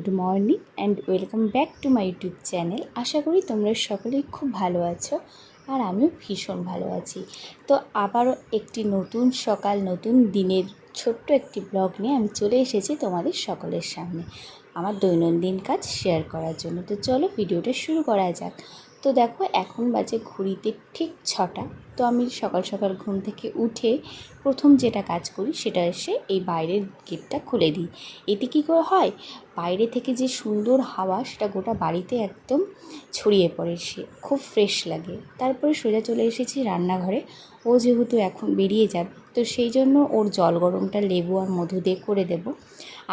Good morning and welcome back to my YouTube channel. আশা করি তোমরা সকলেই খুব ভালো আছো আর আমিও ভীষণ ভালো আছি। তো আবারও একটি নতুন সকাল, নতুন দিনের ছোট্ট একটি ব্লগ নিয়ে আমি চলে এসেছি তোমাদের সকলের সামনে। আমার দৈনন্দিন কাজ শেয়ার করার জন্য। তো চলো ভিডিওটা শুরু করা যাক। তো দেখো, এখন বাজে ঘড়িতে ঠিক ছটা। তো আমি সকাল সকাল ঘুম থেকে উঠে প্রথম যেটা কাজ করি, সেটা এসে এই বাইরের গেটটা খুলে দিই। এতে কী করে হয়? বাইরে থেকে যে সুন্দর হাওয়া, সেটা গোটা বাড়িতে একদম ছড়িয়ে পড়ে, সে খুব ফ্রেশ লাগে। তারপরে সোজা চলে এসেছি রান্নাঘরে। ও যেহেতু এখন বেরিয়ে যাবে তো সেই জন্য ওর জল গরমটা লেবু আর মধু দিয়ে করে দেব।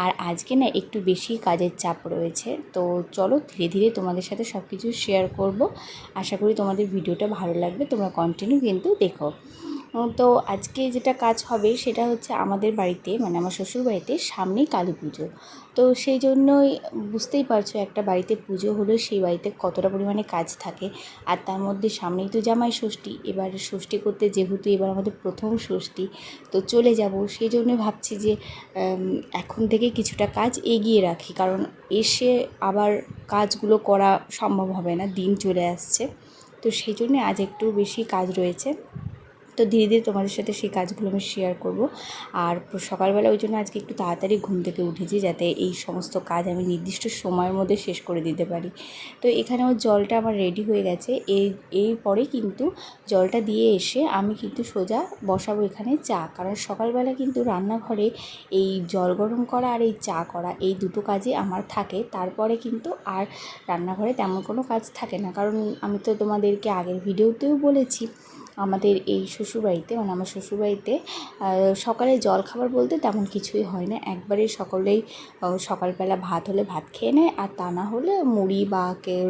আর আজকে না একটু বেশি কাজের চাপ রয়েছে, তো চলো ধীরে ধীরে তোমাদের সাথে সব কিছু শেয়ার করব। আশা করি তোমাদের ভিডিওটা ভালো লাগবে, তোমরা কন্টিনিউ কিন্তু দেখো। তো আজকে যেটা কাজ হবে সেটা হচ্ছে আমাদের বাড়িতে মানে আমার শ্বশুর বাড়িতে সামনেই কালী পুজো। তো সেই জন্যই বুঝতেই পারছ একটা বাড়িতে পুজো হলে সেই বাড়িতে কতটা পরিমাণে কাজ থাকে। আর তার মধ্যে সামনেই তো জামাই ষষ্ঠী, এবার ষষ্ঠী করতে যেহেতু এবার আমাদের প্রথম ষষ্ঠী, তো চলে যাব। সেই জন্য ভাবছি যে এখন থেকে কিছুটা কাজ এগিয়ে রাখি, কারণ এসে আবার কাজগুলো করা সম্ভব হবে না, দিন চলে আসছে। তো সেই জন্যে আজ একটু বেশি কাজ রয়েছে। তো ধীরে ধীরে তোমাদের সাথে সেই কাজগুলো আমি শেয়ার করব। আর সকালবেলা ওই জন্য আজকে একটু তাড়াতাড়ি ঘুম থেকে উঠেছি যাতে এই সমস্ত কাজ আমি নির্দিষ্ট সময়ের মধ্যে শেষ করে দিতে পারি। তো এখানেও জলটা আমার রেডি হয়ে গেছে। এই এরপরে কিন্তু জলটা দিয়ে এসে আমি কিন্তু সোজা বসাবো এখানে চা। কারণ সকালবেলা কিন্তু রান্নাঘরে এই জল গরম করা আর এই চা করা এই দুটো কাজে আমার থাকে। তারপরে কিন্তু আর রান্নাঘরে তেমন কোনো কাজ থাকে না। কারণ আমি তো তোমাদেরকে আগের ভিডিওতেও বলেছি আমাদের এই শ্বশুরবাড়িতে মানে আমার শ্বশুরবাড়িতে সকালে জল খাবার বলতে তেমন কিছুই হয় না। একবারে সকলেই সকালবেলা ভাত হলে ভাত খেয়ে নেয়, আর তা না হলে মুড়ি বা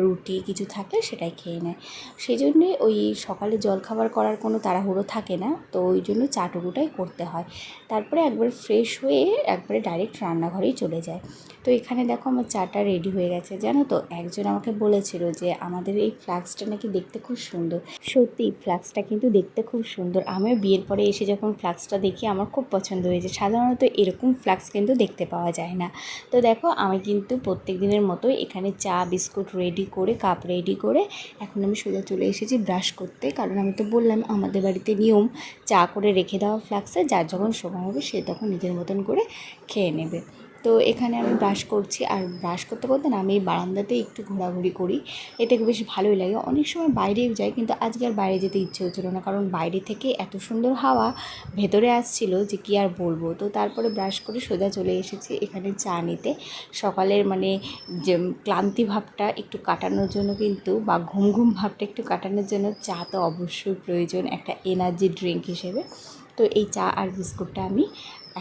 রুটি কিছু থাকলে সেটাই খেয়ে নেয়। সেই জন্যে ওই সকালে জল খাবার করার কোনো তাড়াহুড়ো থাকে না, তো ওই জন্য চাটুকুটাই করতে হয়। তারপরে একবার ফ্রেশ হয়ে একবারে ডাইরেক্ট রান্নাঘরেই চলে যায়। তো এখানে দেখো আমার চাটা রেডি হয়ে গেছে, জানো তো? একজন আমাকে বলেছিল যে, আমাদের এই ফ্লাক্সটা নাকি দেখতে খুব সুন্দর। সত্যি ফ্লাক্সটা কিন্তু দেখতে খুব সুন্দর। আমিও বিয়ের পরে এসে যখন ফ্লাক্সটা দেখি, আমার খুব পছন্দ হয়েছে সাধারণত এরকম ফ্লাক্স কিন্তু দেখতে পাওয়া যায় না। তো দেখো, আমি কিন্তু প্রত্যেক দিনের মতোই এখানে চা, বিস্কুট রেডি করে কাপ রেডি করে এখন আমি সোজা চলে এসেছি ব্রাশ করতে। কারণ আমি তো বললাম, আমাদের বাড়িতে নিয়ম, চা করে রেখে দেওয়া ফ্লাক্সে যার যখন সময় হবে সে তখন নিজের মতন করে খেয়ে নেবে। তো এখানে আমি ব্রাশ করছি। আর ব্রাশ করতে করতে না আমি এই বারান্দাতে একটু ঘোরাঘুরি করি। এতে বেশ ভালোই লাগে। অনেক সময় বাইরেও যাই কিন্তু আজকে আর বাইরে যেতে ইচ্ছে হচ্ছিল না। কারণ বাইরে থেকে এত সুন্দর হাওয়া ভেতরে আসছিল যে কি আর বলব? তো তারপরে ব্রাশ করে সোজা চলে এসেছি এখানে চা নিতে। সকালের মানে যে ক্লান্তি ভাবটা একটু কাটানোর জন্য কিন্তু বা ঘুম ঘুম ভাবটা একটু কাটানোর জন্য চা তো অবশ্যই প্রয়োজন একটা এনার্জি ড্রিঙ্ক হিসেবে। তো এই চা আর বিস্কুটটা আমি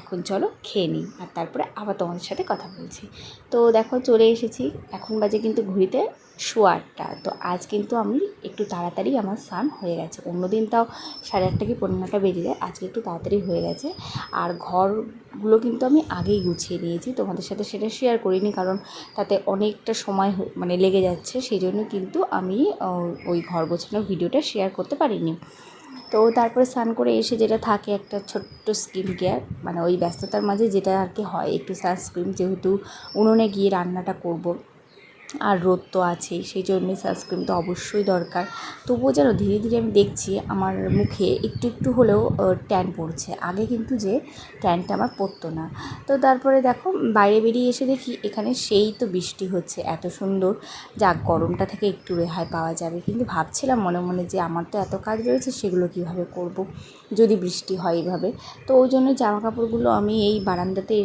এখন চলো খেয়ে নিই। আর তারপরে আবার তোমাদের সাথে কথা বলছি। তো দেখো চলে এসেছি। এখন বাজে কিন্তু ঘুরিতে শো আটটা। তো আজ কিন্তু আমি একটু তাড়াতাড়ি আমার স্নান হয়ে গেছে। অন্যদিন তাও সাড়ে আটটা কি পনেরোটা বেজে যায়। আজকে একটু তাড়াতাড়ি হয়ে গেছে। আর ঘরগুলো কিন্তু আমি আগেই গুছিয়ে নিয়েছি। তোমাদের সাথে সেটা শেয়ার করিনি কারণ তাতে অনেকটা সময় মানে লেগে যাচ্ছে। সেই জন্য কিন্তু আমি ওই ঘর গোছানোর ভিডিওটা শেয়ার করতে পারিনি। তো তারপরে স্নান করে এসে যেটা থাকে একটা ছোট্ট স্কিন কেয়ার মানে ওই ব্যস্ততার মাঝে যেটা আর কি হয়, একটু সানস্ক্রিন যেহেতু উনুনে গিয়ে রান্নাটা করব। আর রোদ তো আছেই, সেই জন্যে সানস্ক্রিন তো অবশ্যই দরকার। তবুও যেন ধীরে ধীরে আমি দেখছি, আমার মুখে একটু একটু হলেও ট্যান পড়ছে। আগে কিন্তু যে ট্যানটা আমার পড়তো না। তো তারপরে দেখো, বাইরে বেরিয়ে এসে দেখি, এখানে সেই তো বৃষ্টি হচ্ছে, এত সুন্দর। যাক, গরমটা থেকে একটু রেহাই পাওয়া যাবে। কিন্তু ভাবছিলাম মনে মনে যে, আমার তো এত কাজ রয়েছে, সেগুলো কীভাবে করব? যদি বৃষ্টি হয় এভাবে। তো ওই জন্য জামা কাপড়গুলো আমি এই বারান্দাতে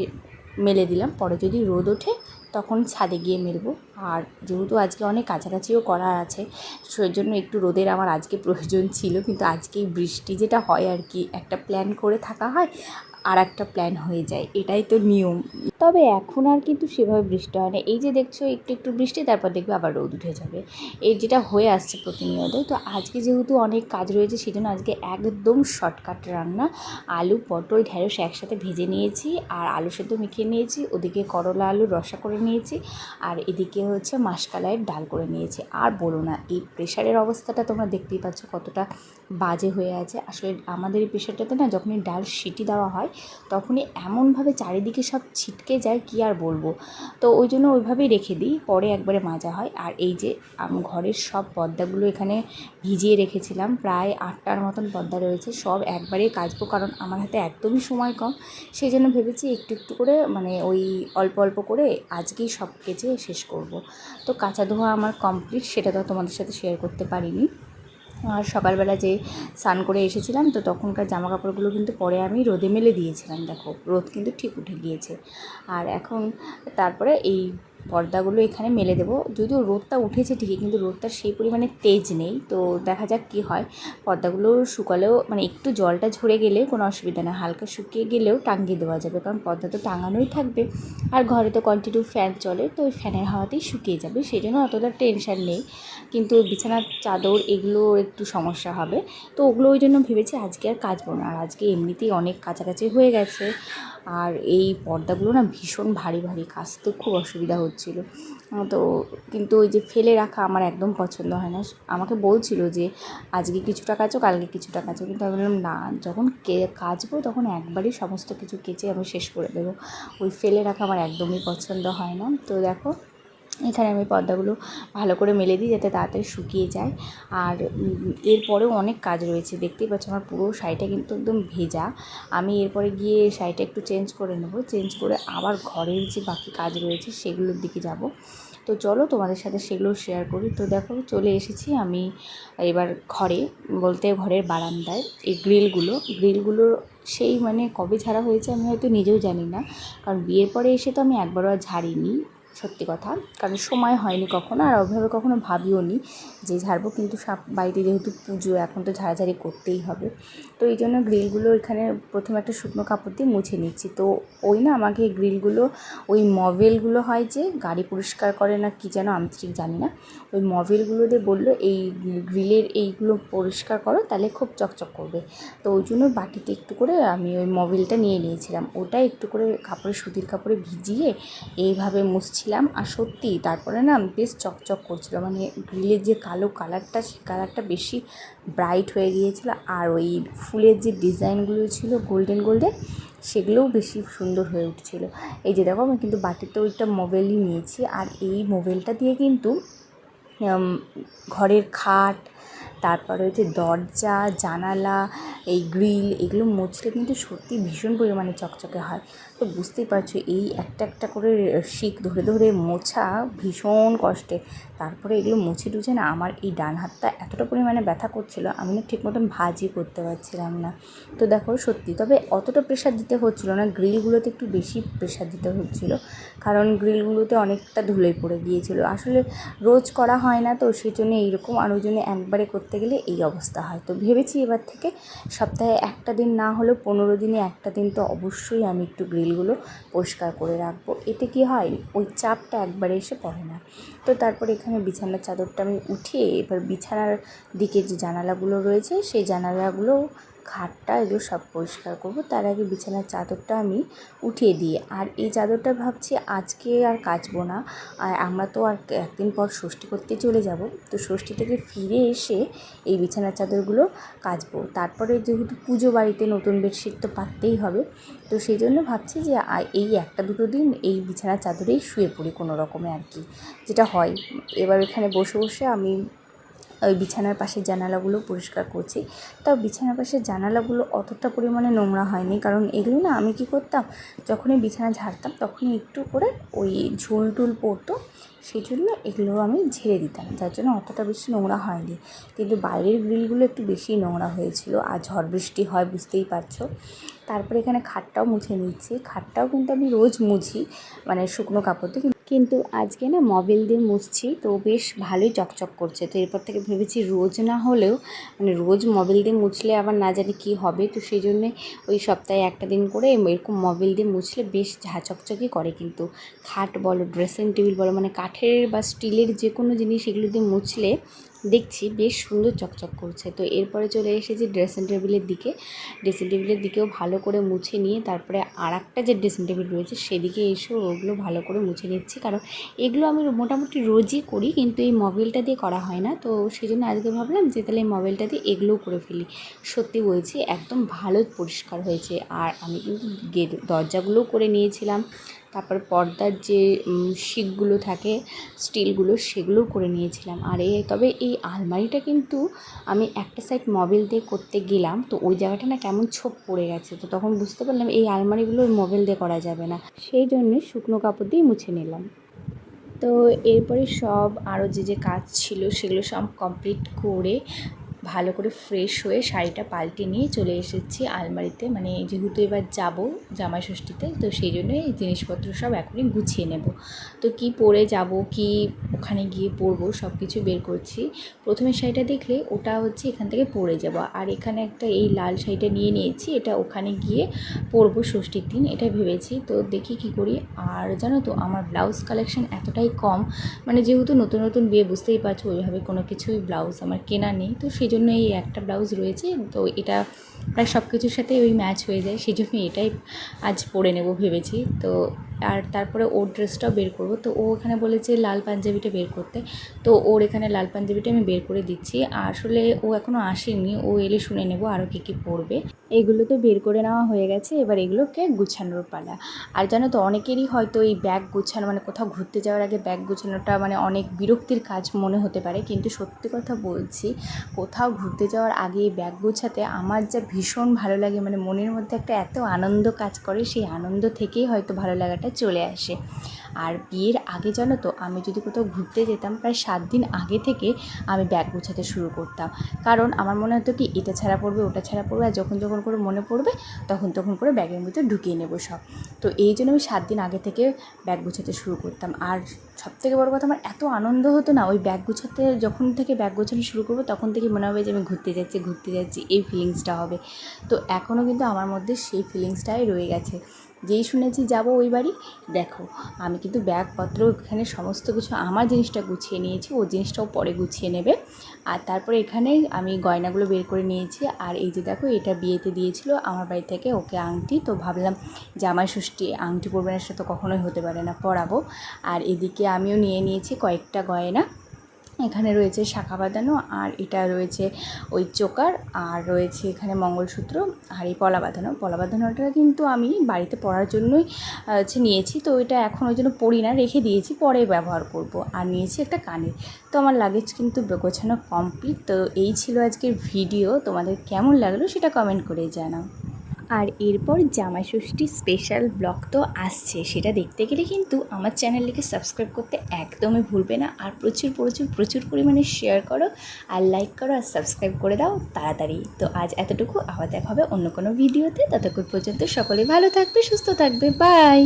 মেলে দিলাম। পরে যদি রোদ ওঠে তখন ছাদে গিয়ে মেলবো। আর যেহেতু আজকে অনেক কাছাকাছিও করার আছে সেই জন্য একটু রোদের আমার আজকে প্রয়োজন ছিল। কিন্তু আজকেই বৃষ্টি যেটা হয় আর কি, একটা প্ল্যান করে থাকা হয়। আর একটা প্ল্যান হয়ে যায়। এটাই তো নিয়ম। তবে এখন আর কিন্তু সেভাবে বৃষ্টি হয় না। এই যে দেখছ, একটু একটু বৃষ্টি, তারপর দেখবে আবার রোদ উঠে যাবে। এই যেটা হয়ে আসছে প্রতিনিয়ত, তো আজকে যেহেতু অনেক কাজ রয়েছে সেই জন্য আজকে একদম শর্টকাট রান্না। আলু, পটল, ঢেঁড়স একসাথে ভেজে নিয়েছি, আর আলু সেদ্ধ মেখে নিয়েছি। ওদিকে করলা আলু রসা করে নিয়েছি, আর এদিকে হচ্ছে মাসকালাইয়ের ডাল করে নিয়েছি। আর বলো না, এই প্রেশারের অবস্থাটা তোমরা দেখতেই পাচ্ছ কতটা বাজে হয়ে আছে। আসলে আমাদের এই প্রেশারটাতে না, যখনই ডাল সিটি দেওয়া হয় তখনই এমনভাবে চারিদিকে সব ছিটকে যায়, কি আর বলব? তো ওই জন্য ওইভাবেই রেখে দিই, পরে একবারে মাজা হয়। আর এই যে ঘরের সব পর্দাগুলো এখানে ভিজিয়ে রেখেছিলাম, প্রায় আটটার মতন পর্দা রয়েছে, সব একবারেই কাচবো, কারণ আমার হাতে একদমই সময় কম। সেই জন্য ভেবেছি একটু একটু করে মানে ওই অল্প অল্প করে আজকেই সব কেচে শেষ করব। তো কাঁচা ধোয়া আমার কমপ্লিট সেটা তো তোমাদের সাথে শেয়ার করতে পারিনি। আর সকালবেলা যে স্নান করে এসেছিলাম, তো তখনকার জামা কাপড়গুলো কিন্তু পরে আমি রোদে মেলে দিয়েছিলাম, দেখো। রোদ কিন্তু ঠিক উঠে গিয়েছে। আর এখন তারপরে এই পর্দাগুলো এখানে মেলে দেবো। যদিও রোদটা উঠেছে ঠিকই, কিন্তু রোদটা সেই পরিমাণে তেজ নেই। তো দেখা যাক কী হয়। পর্দাগুলো শুকালেও মানে একটু জলটা ঝরে গেলে কোনো অসুবিধা নেই হালকা শুকিয়ে গেলেও টাঙিয়ে দেওয়া যাবে, কারণ পর্দা তো টাঙানোই থাকবে। আর ঘরে তো কন্টিনিউ ফ্যান চলে, তো ওই ফ্যানের হাওয়াতেই শুকিয়ে যাবে সেই জন্য অতটা টেনশান নেই। কিন্তু বিছানার চাদর এগুলো একটু সমস্যা হবে। তো ওগুলো ওই জন্য ভেবেছি আজকে আর কাচবো না। আর আজকে এমনিতেই অনেক কাছাকাছি হয়ে গেছে। আর এই পর্দাগুলো না ভীষণ ভারী ভারী। কাচতে খুব অসুবিধা হচ্ছিল। তো কিন্তু ওই যে ফেলে রাখা আমার একদম পছন্দ হয় না। আমাকে বলছিল যে, আজকে কিছু টাকা আছো কালকে কিছু টাকা আছো কিন্তু আমি বললাম, না, যখন কে, কাচবো তখন একবারই সমস্ত কিছু কেচে আমি শেষ করে দেবো। ওই ফেলে রাখা আমার একদমই পছন্দ হয় না। তো দেখো এখানে আমি পর্দাগুলো ভালো করে মেলে দিই যাতে তাড়াতাড়ি শুকিয়ে যায়। আর এরপরেও অনেক কাজ রয়েছে, দেখতেই পাচ্ছ আমার পুরো শাড়িটা কিন্তু একদম ভেজা। আমি এরপরে গিয়ে শাড়িটা একটু চেঞ্জ করে নেব, চেঞ্জ করে আবার ঘরের যে বাকি কাজ রয়েছে সেগুলোর দিকে যাব। তো চলো তোমাদের সাথে সেগুলো শেয়ার করি। তো দেখো চলে এসেছি আমি এবার ঘরে, বলতে ঘরের বারান্দায়। এই গ্রিলগুলো গ্রিলগুলো সেই মানে কবে ঝাড়া হয়েছে আমি হয়তো নিজেও জানি না। কারণ বিয়ের পরে এসে তো আমি একবারও আর ঝাড়িনি। সত্যি কথা। কারণ সময় হয়নি কখনো আর ওইভাবে কখনো ভাবিও নি যে ঝাড়বো, কিন্তু সব বাড়িতে যেহেতু পুজো, এখন তো ঝাড়াঝাড়ি করতেই হবে। তো এই জন্য গ্রিলগুলো এখানে প্রথমে একটা শুকনো কাপড় দিয়ে মুছে নিচ্ছি। তো ওই না আমাকে গ্রিলগুলো, ওই মভেলগুলো হয় যে গাড়ি পরিষ্কার করে না কি যেন আমি ঠিক জানি না, ওই মভেলগুলো দিয়ে বলল, এই গ্রিলের এইগুলো পরিষ্কার করো, তাহলে খুব চকচক করবে। তো ওই জন্য বাটিতে একটু করে আমি ওই মভেলটা নিয়ে নিয়েছিলাম। ওটা একটু করে কাপড়ে, সুতির কাপড়ে ভিজিয়ে এইভাবে মুছছিলাম আর সত্যি তারপরে না বেশ চকচক করছিল। মানে গ্রিলের যে কালো কালারটা, সেই কালারটা বেশি ব্রাইট হয়ে গিয়েছিল আর ওই ফুলের যে ডিজাইনগুলো ছিল গোল্ডেন গোল্ডেন সেগুলোও বেশি সুন্দর হয়ে উঠছিলো। এই যে দেখো আমি কিন্তু বাটিতে ওইটা মোবাইলই নিয়েছি আর এই মোবাইলটা দিয়ে কিন্তু ঘরের খাট, তারপরে হচ্ছে দরজা, জানালা, এই গ্রিল, এগুলো মুছলে কিন্তু সত্যি ভীষণ পরিমাণে চকচকে হয়। তো বুঝতেই পারছ, এই একটা একটা করে শিক ধরে ধরে মোছা ভীষণ কষ্টে। তারপরে এগুলো মুছে টুছে না আমার এই ডান হাতটা এতটা পরিমাণে ব্যথা করছিল, আমি না ঠিক মতন ভাজি করতে পারছিলাম না। তো দেখো সত্যি, তবে অতটা প্রেশার দিতে হচ্ছিল না গ্রিলগুলোতে একটু বেশি প্রেশার দিতে হচ্ছিল, কারণ গ্রিলগুলোতে অনেকটা ধুলে পড়ে গিয়েছিল। আসলে রোজ করা হয় না তো, সেই জন্য এইরকম আর ওই জন্য একবারে করতে গেলে এই অবস্থা হয়। তো ভেবেছি এবার থেকে সপ্তাহে একটা দিন না হলেও পনেরো দিনে একটা দিন তো অবশ্যই আমি একটু গ্রিলগুলো পরিষ্কার করে রাখব। এতে কি হয়? ওই চাপটা একবারে এসে পড়ে না। তো তারপর এখানে বিছানার চাদরটা আমি উঠিয়ে এবার বিছানার দিকে যে জানালাগুলো রয়েছে, সেই জানালাগুলো খাটটা এগুলো সব পরিষ্কার করব। তার আগে বিছানার চাদরটা আমি উঠিয়ে দিই। আর এই চাদরটা ভাবছি আজকে আর কাচবো না। আর আমরা তো আর একদিন পর ষষ্ঠী করতে চলে যাব। তো ষষ্ঠী থেকে ফিরে এসে এই বিছানার চাদরগুলো কাচবো। তারপরে যেহেতু পুজো বাড়িতে নতুন বেডশিট তো পাততেই হবে। তো সেই জন্য ভাবছি যে এই একটা দুটো দিন এই বিছানার চাদরেই শুয়ে পড়ি কোনো রকমে আর কি। যেটা হয়, এবার এখানে বসে বসে আমি ওই বিছানার পাশের জানালাগুলো পরিষ্কার করছি। তাও বিছানার পাশের জানালাগুলো অতটা পরিমাণে নোংরা হয়নি, কারণ এগুলো না আমি কী করতাম, যখনই বিছানা ঝাড়তাম তখনই একটু করে ওই ঝুল টুল পড়তো সেই জন্য এগুলো আমি ঝেড়ে দিতাম, যার জন্য অতটা বেশি নোংরা হয়নি। কিন্তু বাইরের গ্রিলগুলো একটু বেশি নোংরা হয়েছিল, আর ঝড় বৃষ্টি হয় বুঝতেই পারছ। তারপরে এখানে খাটটাও মুছে নিচ্ছি, খাটটাও কিন্তু আমি রোজ মুছি মানে শুকনো কাপড় দিয়ে কিন্তু আজকে না মবিল দিয়ে মুছছি, তো বেশ ভালোই চকচক করছে। তো এরপর থেকে ভেবেছি রোজ না হলেও মানে রোজ মবিল দিয়ে মুছলে আবার না জানি কী হবে, তো সেই জন্যে ওই সপ্তাহে একটা দিন করে এরকম মবিল দিয়ে মুছলে বেশ ঝা চকচকই করে কিন্তু। খাট বলো ড্রেসিং টেবিল বলো মানে কাঠের বা স্টিলের যে কোনো জিনিস এগুলো দিয়ে মুছলে দেখছি বেশ সুন্দর চকচক করছে। তো এরপরে চলে এসেছি ড্রেসিং টেবিলের দিকে। ড্রেসিং টেবিলের দিকেও ভালো করে মুছে নিয়ে তারপরে আর একটা যে ড্রেসিং টেবিল রয়েছে সেদিকে এসেও ওগুলো ভালো করে মুছে নিচ্ছি। কারণ এগুলো আমি মোটামুটি রোজই করি কিন্তু এই মোবিলটা দিয়ে করা হয় না। তো সেই জন্য আজকে ভাবলাম যে তাহলে এই মোবিলটা দিয়ে এগুলোও করে ফেলি। সত্যি বলছি, একদম ভালো পরিষ্কার হয়েছে। আর আমি কিন্তু দরজাগুলোও করে নিয়েছিলাম। তারপর পর্দার যে শিকগুলো থাকে, স্টিলগুলো, সেগুলোও করে নিয়েছিলাম। আর এই তবে এই আলমারিটা কিন্তু আমি একটা সাইড মোবিল দিয়ে করতে গেলাম, তো ওই জায়গাটা না কেমন ছোপ পড়ে গেছে, তো তখন বুঝতে পারলাম এই আলমারিগুলো মোবিল দিয়ে করা যাবে না। সেই জন্য শুকনো কাপড় দিয়ে মুছে নিলাম। তো এরপরে সব আরও যে যে কাজ ছিল, সেগুলো সব কমপ্লিট করে ভালো করে ফ্রেশ হয়ে শাড়িটা পাল্টে নিয়ে চলে এসেছি আলমারিতে। মানে যেহেতু এবার যাব জামাই ষষ্ঠীতে তো সেই জন্য এই জিনিসপত্র সব এখনই গুছিয়ে নেব। তো কি পরে যাব, কি ওখানে গিয়ে পরবো সব কিছু বের করছি। প্রথমে শাড়িটা দেখলে ওটা হচ্ছে এখান থেকে পরে যাব। আর এখানে একটা এই লাল শাড়িটা নিয়ে নিয়েছি, এটা ওখানে গিয়ে পরবো ষষ্ঠীর দিন, এটা ভেবেছি। তো দেখি কি করি। আর জানো তো, আমার ব্লাউজ কালেকশন এতটাই কম মানে যেহেতু নতুন নতুন বিয়ে, বুঝতেই পারছ, ওইভাবে কোনো কিছুই ব্লাউজ আমার কেনা নেই। তো সেই জন্য এই একটা ব্লাউজ রয়েছে। তো এটা প্রায় সব কিছুর সাথে ওই ম্যাচ হয়ে যায় সেই জন্য এটাই আজ পরে নেব ভেবেছি। তো, আর তারপরে ওর ড্রেসটাও বের করব। তো, ও এখানে বলেছে লাল পাঞ্জাবিটা বের করতে। তো, ওর এখানে লাল পাঞ্জাবিটা আমি বের করে দিচ্ছি। আসলে ও এখনও আসেনি, ও এলে শুনে নেব আরও কী কী পরবে এগুলো তো বের করে নেওয়া হয়ে গেছে, এবার এগুলোকে গুছানোর পালা। আর জানো তো, অনেকেরই হয়তো এই ব্যাগ গুছানো মানে কোথাও ঘুরতে যাওয়ার আগে ব্যাগ গুছানোটা মানে অনেক বিরক্তির কাজ মনে হতে পারে। কিন্তু সত্যি কথা বলছি, কোথাও ঘুরতে যাওয়ার আগে এই ব্যাগ গুছাতে আমার যা ভীষণ ভালো লাগে। মানে মনের মধ্যে একটা এত আনন্দ কাজ করে, সেই আনন্দ থেকেই হয়তো ভালো লাগাটা চলে আসে। আর বিয়ের আগে জানো তো, আমি যদি কোথাও ঘুরতে যেতাম, প্রায় সাত দিন আগে থেকে আমি ব্যাগ গোছাতে শুরু করতাম। কারণ আমার মনে হতো কি, এটা ছাড়া পড়বে, ওটা ছাড়া পড়বে, আর যখন যখন করে মনে পড়বে, তখন তখন করে ব্যাগের মধ্যে ঢুকিয়ে নেব সব। তো এই জন্য আমি সাত দিন আগে থেকে ব্যাগ গোছাতে শুরু করতাম। আর সব থেকে বড়ো কথা, আমার এত আনন্দ হতো না, ওই ব্যাগ গোছাতে, যখন থেকে ব্যাগ গোছানো শুরু করব, তখন থেকে মনে হবে যে আমি ঘুরতে যাচ্ছি ঘুরতে যাচ্ছি, এই ফিলিংসটা হবে। তো এখনও কিন্তু আমার মধ্যে সেই ফিলিংসটাই রয়ে গেছে। যেই শুনেছি যাব ওই বাড়ি, দেখো, আমি কিন্তু ব্যাগপত্র, এখানে সমস্ত কিছু, আমার জিনিসটা গুছিয়ে নিয়েছি, ও জিনিসটাও পরে গুছিয়ে নেবে। আর তারপরে এখানে আমি গয়নাগুলো বের করে নিয়েছি, আর এই যে দেখো, এটা বিয়েতে দিয়েছিল আমার বাড়ি থেকে ওকে আংটি, তো ভাবলাম জামাই ষষ্ঠী, আংটি পরবে না সেটা তো কখনোই হতে পারে না, পরাবো। আর এদিকে আমিও নিয়ে নিয়েছি কয়েকটা গয়না এখানে রয়েছে শাখা বাঁধানো, আর এটা রয়েছে ওই চোকার, আর রয়েছে এখানে মঙ্গলসূত্র, আর এই পলা বাঁধানো। পলা বাঁধানোটা কিন্তু আমি বাড়িতে পড়ার জন্যই হচ্ছে নিয়েছি। তো এটা এখন ওই জন্য পড়ি না, রেখে দিয়েছি, পরে ব্যবহার করব। আর নিয়েছি একটা কানের। তো আমার লাগেজ কিন্তু গোছানো কমপ্লিট তো এই ছিল আজকের ভিডিও তোমাদের কেমন লাগল সেটা কমেন্ট করে জানাও। আর এরপর জামাই ষষ্ঠী স্পেশাল ব্লগ তো আসছে। সেটা দেখতে গেলে কিন্তু আমার চ্যানেলটিকে সাবস্ক্রাইব করতে একদমই ভুলবে না। আর প্রচুর প্রচুর প্রচুর পরিমাণে শেয়ার করো আর লাইক করো আর সাবস্ক্রাইব করে দাও তাড়াতাড়ি। তো আজ এতটুকু। আবার দেখা হবে অন্য কোনো ভিডিওতে ততক্ষণ পর্যন্ত সকলে ভালো থাকবে, সুস্থ থাকবে। বাই